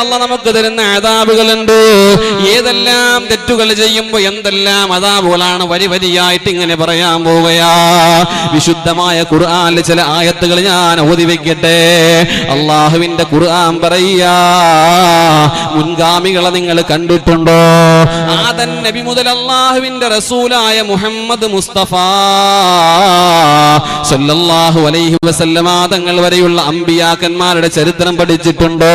അല്ല നമുക്ക് തരുന്ന അതാബുകളുണ്ട് ഏതെല്ലാം തെറ്റുകൾ ചെയ്യുമ്പോ എന്തെല്ലാം അതാബുകളാണ് വരി വരിയായിട്ട് ഇങ്ങനെ പറയാൻ പോവുകയാ. വിശുദ്ധമായ ഖുർആനിലെ ചില ആയത്തുകൾ ഞാൻ ഓതി വെക്കട്ടെ. അള്ളാഹുവിന്റെ ഖുർആൻ പറയാ മുൻഗാമികളെ നിങ്ങൾ കണ്ടിട്ടുണ്ടോ? ആദൻ നബി മുതൽ അള്ളാഹുവിന്റെ റസൂലായ മുഹമ്മദ് മുസ്തഫ സല്ലല്ലാഹു അലൈഹി വസല്ലമാതങ്ങൾ വരെയുള്ള അമ്പിയാക്കന്മാരുടെ ചരിത്രം പഠിച്ചിട്ടുണ്ടോ?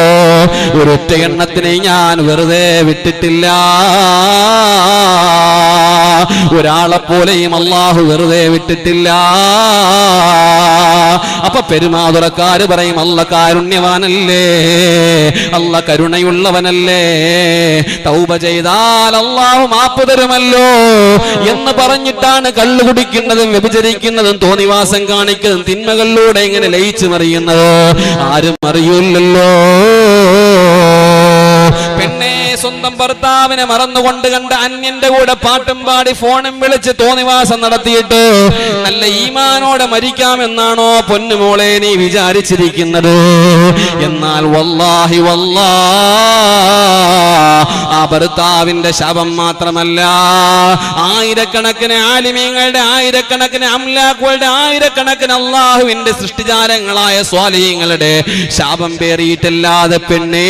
ഒരൊറ്റ എണ്ണത്തിനെ ഞാൻ വെറുതെ വിട്ടിട്ടില്ല. ഒരാളെ പോലെയും അള്ളാഹു വെറുതെ വിട്ടിട്ടില്ല. അപ്പൊ പെരുമാതുറക്കാര് പറയും അല്ല കാരുണ്യവാനല്ലേ? അല്ല കരുണയുള്ളവനല്ലേ? തൗബ ചെയ്താൽ അള്ളാഹു മാപ്പ് തരുമല്ലോ. എന്ന് പറഞ്ഞിട്ടാണ് കള്ളു കുടിക്കുന്നതും വ്യഭിചരിക്കുന്നതും തോന്നിവാസം കാണിക്കുന്നതും തിന്മകളിലൂടെ ഇങ്ങനെ ലയിച്ചു മറിയുന്നത്? ആരും അറിയില്ലല്ലോ. പെണ്ണെ സ്വന്തം ഭർത്താവിനെ മറന്നുകൊണ്ട് കണ്ട അന്യന്റെ കൂടെ പാട്ടും പാടി ഫോണും വിളിച്ച് തോന്നിവാസം നടത്തിയിട്ട് നല്ല ഈമാനോടെ മരിക്കാമെന്നാണോ പൊന്നുമോളെ നീ വിചാരിച്ചിരിക്കുന്നത്? എന്നാൽ വല്ലാഹി വല്ലാ ആ ഭർത്താവിന്റെ ശവം മാത്രമല്ല ആയിരക്കണക്കിന് ആലിമീങ്ങളുടെ ആയിരക്കണക്കിന് അംലാക്കുകളുടെ ആയിരക്കണക്കിന് അള്ളാഹുവിന്റെ സൃഷ്ടിജാലങ്ങളായ സ്വാലീങ്ങളുടെ ശാപം പേറിയിട്ടല്ലാതെ പെണ്ണേ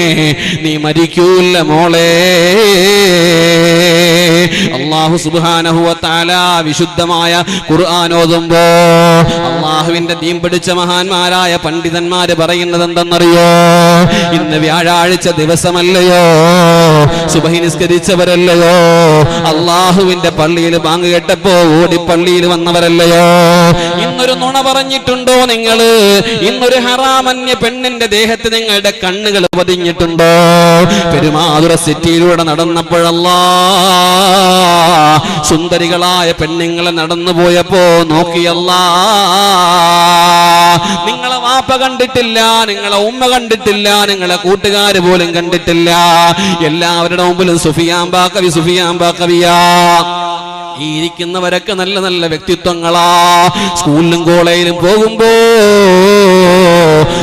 നീ മരിക്കൂല്ല മോളെ. അള്ളാഹു സുബാനഹുവത്താല വിശുദ്ധമായ ഖുർആൻ അള്ളാഹുവിന്റെ ദീൻ പിടിച്ച മഹാന്മാരായ പണ്ഡിതന്മാര് പറയുന്നത് എന്തെന്നറിയോ ഇന്ന് വ്യാഴാഴ്ച ദിവസമല്ലയോ? സുബഹി നിസ്കരിച്ചവരല്ലയോ? അള്ളാഹുവിന്റെ പള്ളിയിൽ ബാങ്ക് കേട്ടപ്പോ ഓടി പള്ളിയിൽ വന്നവരല്ലയോ? ഇന്നൊരു നുണ പറഞ്ഞിട്ടുണ്ടോ നിങ്ങൾ? ഇന്നൊരു ഹറാമന്യ പെണ്ണിന്റെ ദേഹത്ത് നിങ്ങളുടെ കണ്ണുകൾ പതിഞ്ഞിട്ടുണ്ടോ? പെരുമാതുര സിറ്റിയിലൂടെ നടന്നപ്പോഴല്ലാ സുന്ദരികളായ പെണ്ണുങ്ങളെ നടന്നു പോയപ്പോ നോക്കിയല്ല നിങ്ങളെ വാപ്പ കണ്ടിട്ടില്ല നിങ്ങളെ ഉമ്മ കണ്ടിട്ടില്ല നിങ്ങളെ കൂട്ടുകാര് പോലും കണ്ടിട്ടില്ല. എല്ലാവരുടെ മുമ്പിലും സുഫിയാം കവി സുഫിയാം കവിയാ ഈ ഇരിക്കുന്നവരൊക്കെ നല്ല നല്ല വ്യക്തിത്വങ്ങളാ. സ്കൂളിലും കോളേജിലും പോകുമ്പോ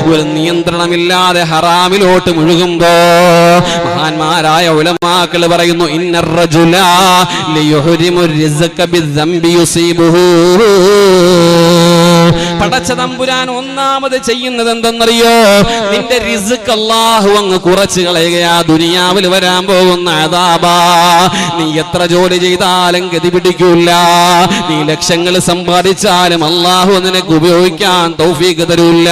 ഒരു നിയന്ത്രണമില്ലാതെ ഹറാമിലോട്ട് മുഴുകുമ്പോ മഹാന്മാരായ ഉലമാക്കൾ പറയുന്നു ഇന്നർ പടച്ച തമ്പുരാൻ ഒന്നാമത് ചെയ്യുന്നത് എന്തെന്നറിയോ? നിന്റെ റിസ്ക് അല്ലാഹു അങ്ങ് കുറച്ച് കളയുകയാ. ദുനിയാവിൽ വരാൻ പോകുന്ന അതാബാ നീ എത്ര ജോലി ചെയ്താലും ഗതി പിടിക്കൂല. നീ ലക്ഷങ്ങൾ സമ്പാദിച്ചാലും അള്ളാഹു നിനക്ക് ഉപയോഗിക്കാൻ തൗഫീഖ് തരൂല്ല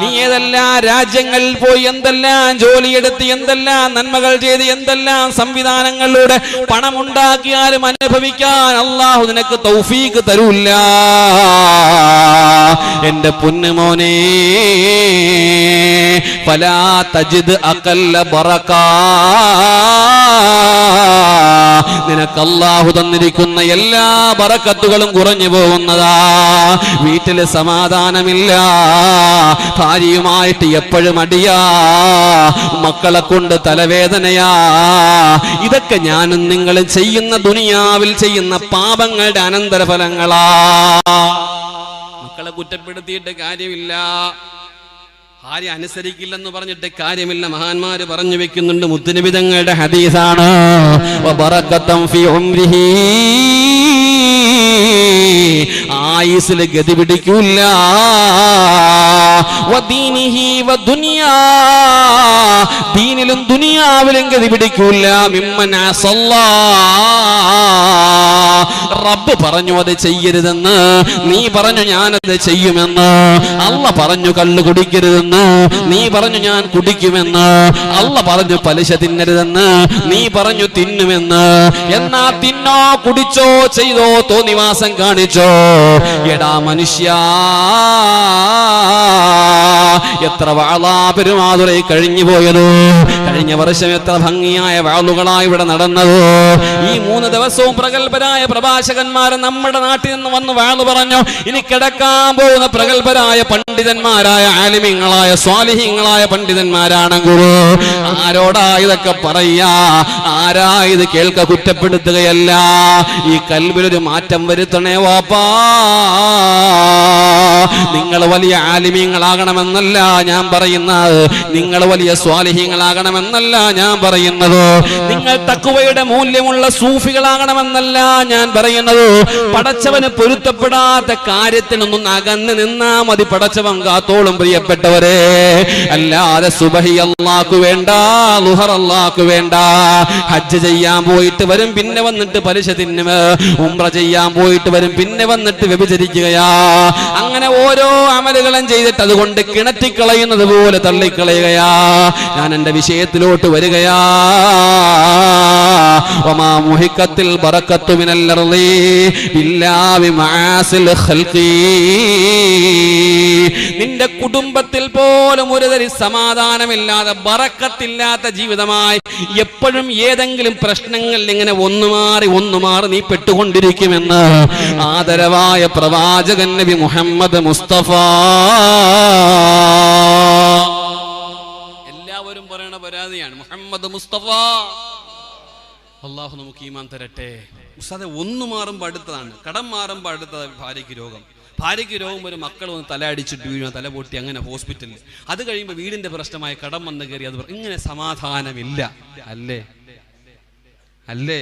നീ ഏതെല്ലാം രാജ്യങ്ങളിൽ പോയി എന്തെല്ലാം ജോലിയെടുത്ത് എന്തെല്ലാം നന്മകൾ ചെയ്ത് എന്തെല്ലാം സംവിധാനങ്ങളിലൂടെ പണമുണ്ടാക്കിയാലും അനുഭവിക്കാൻ അള്ളാഹു നിനക്ക് തൗഫീഖ് തരൂല്ല എന്റെ പൊന്നുമോനെ ഫലാ തജിദ് അകല്ല ബറകാ നിനക്ക് അല്ലാഹു തന്നിരിക്കുന്ന എല്ലാ ബറക്കത്തുകളും കുറഞ്ഞു പോകുന്നതാ. വീട്ടിൽ സമാധാനമില്ല. ഭാര്യയുമായിട്ട് എപ്പോഴും അടിയാ. മക്കളെ കൊണ്ട് തലവേദനയാ. ഇതൊക്കെ ഞാനും നിങ്ങൾ ചെയ്യുന്ന ദുനിയാവിൽ ചെയ്യുന്ന പാപങ്ങളുടെ അനന്തരഫലങ്ങളാ. മക്കളെ കുറ്റപ്പെടുത്തിയിട്ട് കാര്യമില്ല ഭാര്യ അനുസരിക്കില്ലെന്ന് പറഞ്ഞിട്ട് കാര്യമില്ല മഹാന്മാര് പറഞ്ഞു വെക്കുന്നുണ്ട് മുത്തുനിബിതങ്ങളുടെ ഹദീസാണ്. ആയുസ്സിൽ ഗതി പിടിക്കൂല. ദീനിലും ദുനിയാവിലും ഗതി പിടിക്കൂല മിമ്മനാ. റബ്ബ് പറഞ്ഞു അത് ചെയ്യരുതെന്ന്. നീ പറഞ്ഞു ഞാനത് ചെയ്യുമെന്ന്. അല്ല പറഞ്ഞു കള്ളു കുടിക്കരുതെന്ന്. നീ പറഞ്ഞു ഞാൻ കുടിക്കുമെന്ന്. അല്ല പറഞ്ഞു പലിശ തിന്നരുതെന്ന്. നീ പറഞ്ഞു തിന്നുമെന്ന്. എന്നാ തിന്നോ കുടിച്ചോ ചെയ്തോ തോന്നിവാസം കാണിച്ചോ. എടാ മനുഷ്യ എത്ര വാളാ പെരുമാതുരൈ കഴിഞ്ഞു പോയത് കഴിഞ്ഞ വർഷം എത്ര ഭംഗിയായ വാളുകളായി ഇവിടെ നടന്നത്. ഈ മൂന്ന് ദിവസവും പ്രഗത്ഭരായ പ്രഭാഷകർ പ്രവാചകന്മാർ നമ്മുടെ നാട്ടിൽ നിന്ന് വന്ന് വാൾ പറഞ്ഞു ഇനി കിടക്കാൻ പോകുന്ന പ്രഗത്ഭരായ പണ്ഡിതന്മാരായ ആലിമ്യങ്ങളായ സ്വാലിഹ്യങ്ങളായ ഗുരു ആരോടാ ഇതൊക്കെ പറയാ? ആരാ ഇത് കേൾക്ക കുറ്റപ്പെടുത്തുകയല്ല? ഈ കൽവിലൊരു മാറ്റം വരുത്തണേ വാപ്പാ. നിങ്ങൾ വലിയ ആലിമീങ്ങളാകണമെന്നല്ല ഞാൻ പറയുന്നത്. നിങ്ങൾ വലിയ സ്വാലിഹീങ്ങളാകണമെന്നല്ല ഞാൻ പറയുന്നത്. നിങ്ങൾ തക്കുവയുടെ മൂല്യമുള്ള സൂഫികളാകണമെന്നല്ല ഞാൻ പറയുന്നത്. പടച്ചവന് പൊരുത്തപ്പെടാത്ത കാര്യത്തിനൊന്നും അകന്ന് നിന്നാ മതി പടച്ചവൻ കാത്തോളും പ്രിയപ്പെട്ടവരെ. അല്ലാതെ സുബഹി അള്ളാക്കു വേണ്ട ലുഹർ അള്ളാക്കു വേണ്ട. ഹജ്ജ് ചെയ്യാൻ പോയിട്ട് വരും പിന്നെ വന്നിട്ട് പലിശ തിന്നും ഉംറ ചെയ്യാൻ പോയിട്ട് വരും പിന്നെ വന്നിട്ട് വ്യഭിചരിക്കുകയാ. അങ്ങനെ ഓരോ അമലുകളും ചെയ്തിട്ട് അതുകൊണ്ട് കിണറ്റിക്കളയുന്നത് പോലെ തള്ളിക്കളയുകയാ. ഞാൻ എന്റെ വിഷയത്തിലോട്ട് വരികയാ. ഖൽഖി നിന്റെ കുടുംബത്തിൽ പോലും ഒരു തരി സമാധാനമില്ലാതെ ബറക്കത്തില്ലാത്ത ജീവിതമായി എപ്പോഴും ഏതെങ്കിലും പ്രശ്നങ്ങളിൽ ഇങ്ങനെ ഒന്നു മാറി ഒന്നു മാറി നീ പെട്ടുകൊണ്ടിരിക്കുമെന്ന് ആദരവായ പ്രവാചകൻ നബി മുഹമ്മദ് മുസ്തഫ. എല്ലാവരും പറയണ പരാതിയാണ് മുഹമ്മദ് മുസ്തഫ. അള്ളാഹു നമുക്ക് ഈമാൻ തരട്ടെ. ഉസ്താദെ ഒന്ന് മാറുമ്പോൾ അടുത്തതാണ്. കടം മാറുമ്പോൾ അടുത്തത് ഭാര്യയ്ക്ക് രോഗം. ഭാര്യയ്ക്ക് രോഗം ഒരു മക്കൾ വന്ന് തല അടിച്ചിട്ട് വീഴുക തല പൊട്ടി അങ്ങനെ ഹോസ്പിറ്റലിൽ അത് കഴിയുമ്പോൾ വീടിന്റെ പ്രശ്നമായ കടം വന്ന് കയറി അത് ഇങ്ങനെ സമാധാനമില്ല. അല്ലേ? അല്ലേ?